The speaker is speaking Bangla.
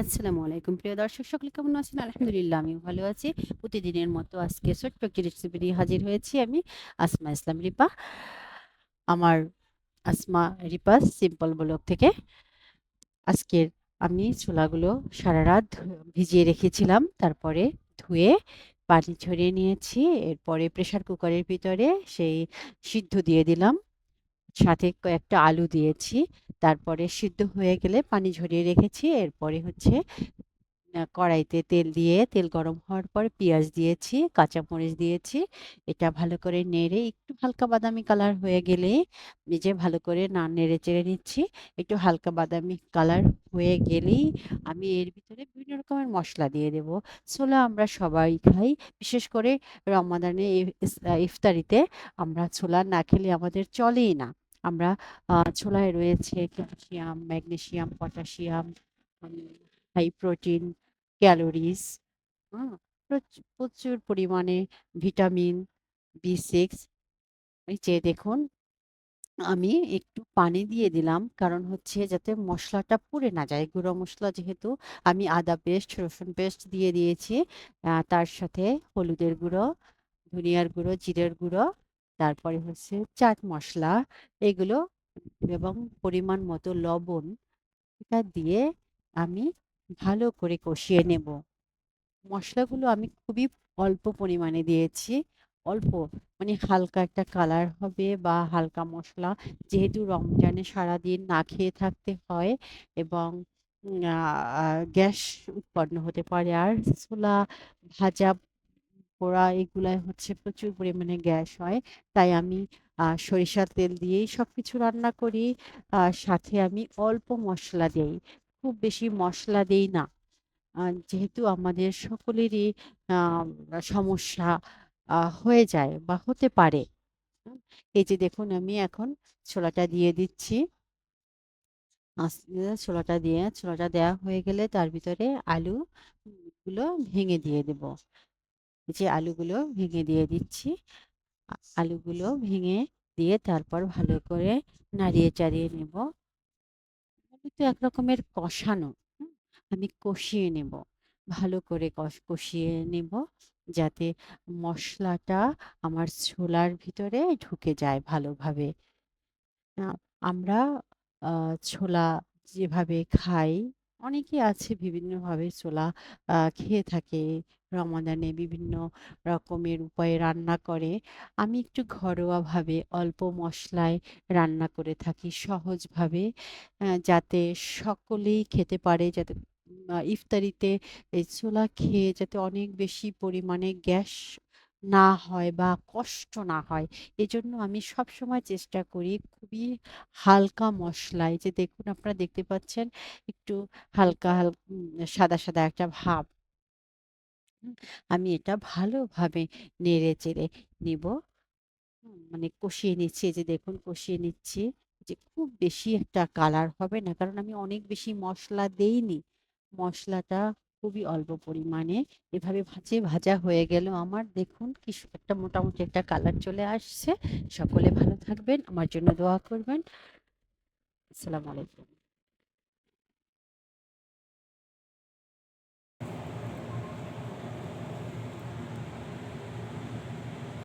আসসালামু আলাইকুম। প্রিয় দর্শক, সকলে কেমন আছেন? আলহামদুলিল্লাহ আমি ভালো আছি। প্রতিদিনের মতো আজকে ছোট্ট একটি রেসিপি নিয়ে হাজির হয়েছি আমি, আসমা ইসলাম রিপা। আমার আসমা রিপা সিম্পল ব্লগ থেকে। আজকের আমি ছোলাগুলো সারা রাত ভিজিয়ে রেখেছিলাম, তারপরে ধুয়ে পানি ছড়িয়ে নিয়েছি, এরপরে প্রেসার কুকারের ভিতরে সেই সিদ্ধ দিয়ে দিলাম। সাথে কয়েকটা আলু দিয়েছি। তারপরে সিদ্ধ হয়ে গেলে পানি ঝরিয়ে রেখেছি। এরপরে হচ্ছে কড়াইতে তেল দিয়ে, তেল গরম হওয়ার পর পেঁয়াজ দিয়েছি, কাঁচামরিচ দিয়েছি। এটা ভালো করে নেড়ে একটু হালকা বাদামি কালার হয়ে গেলে নিজে ভালো করে না নেড়ে চেড়ে নিচ্ছি। একটু হালকা বাদামি কালার হয়ে গেলেই আমি এর ভিতরে বিভিন্ন রকমের মশলা দিয়ে দেব। ছোলা আমরা সবাই খাই। বিশেষ করে রমাদানে ইফতারিতে আমরা ছোলা না খেলে আমাদের চলেই না। আমরা ছোলায় রয়েছে calcium magnesium potassium high protein calories প্রচুর পরিমাণে ভিটামিন বি সিক্স এই যে দেখুন, আমি একটু পানি দিয়ে দিলাম, কারণ হচ্ছে যাতে মশলাটা পুড়ে না যায়। গুঁড়ো মশলা যেহেতু আমি আদা পেস্ট রসুন পেস্ট দিয়ে দিয়েছি তার সাথে হলুদের গুঁড়ো, ধনিয়ার গুঁড়ো, জিরের গুঁড়ো তারপরে হচ্ছে চাট মশলা এগুলো এবং পরিমাণ মতো লবণ এটা দিয়ে আমি ভালো করে কষিয়ে নেব। মশলাগুলো আমি খুবই অল্প পরিমাণে দিয়েছি। অল্প মানে হালকা একটা কালার হবে বা হালকা মশলা যেহেতু রমজানে সারাদিন না খেয়ে থাকতে হয় এবং গ্যাস উৎপন্ন হতে পারে আর ছোলা ভাজা পোড়া এগুলাই হচ্ছে প্রচুর পরিমাণে গ্যাস হয়। তাই আমি সরিষার তেল দিয়েই সবকিছু রান্না করি। সাথে আমি অল্প মশলা দেই। খুব বেশি মশলা দেই না। যেহেতু আমাদের সকলেরই সমস্যা হয়ে যায় বা হতে পারে। এই যে দেখুন, আমি এখন ছোলাটা দিয়ে দিচ্ছি। ছোলাটা দিয়ে, ছোলাটা দেওয়া হয়ে গেলে তার ভিতরে আলু গুলো ভেঙে দিয়ে দেব। যে আলুগুলো ভেঙে দিয়ে দিচ্ছি। আলুগুলো ভেঙে দিয়ে তারপর ভালো করে নাড়িয়ে চাড়িয়ে নেব। আলু তো এক রকমের কষানো আমি কষিয়ে নেব। ভালো করে কষ, কষিয়ে নেব যাতে মশলাটা আমার ছোলার ভিতরে ঢুকে যায় ভালোভাবে। আমরা ছোলা যেভাবে খাই, অনেকে আছে বিভিন্নভাবে ছোলা খেয়ে থাকে। রমাদানে বিভিন্ন রকমের উপায়ে রান্না করে। আমি একটু ঘরোয়াভাবে অল্প মশলায় রান্না করে থাকি সহজভাবে যাতে সকলেই খেতে পারে, যাতে ইফতারিতে ছোলা খেয়ে যাতে অনেক বেশি পরিমাণে গ্যাস না হয় বা কষ্ট না হয়। এজন্য আমি সব সময় চেষ্টা করি খুবই হালকা মশলায়। যে দেখুন, আপনারা দেখতে পাচ্ছেন, একটু হালকা হালকা সাদা সাদা একটা ভাব। আমি এটা ভালোভাবে নেড়ে চেড়ে নিব। মানে কষিয়ে নিচ্ছি যে দেখুন কষিয়ে নিচ্ছি যে খুব বেশি একটা কালার হবে না, কারণ আমি অনেক বেশি মশলা দেইনি। মশলাটা খুবই অল্প পরিমাণে, এভাবে ভাজে ভাজা হয়ে গেল আমার। দেখুন কি একটা মোটামুটি একটা কালার চলে আসছে। সকলে ভালো থাকবেন, আমার জন্য দোয়া করবেন। আসসালামু আলাইকুম।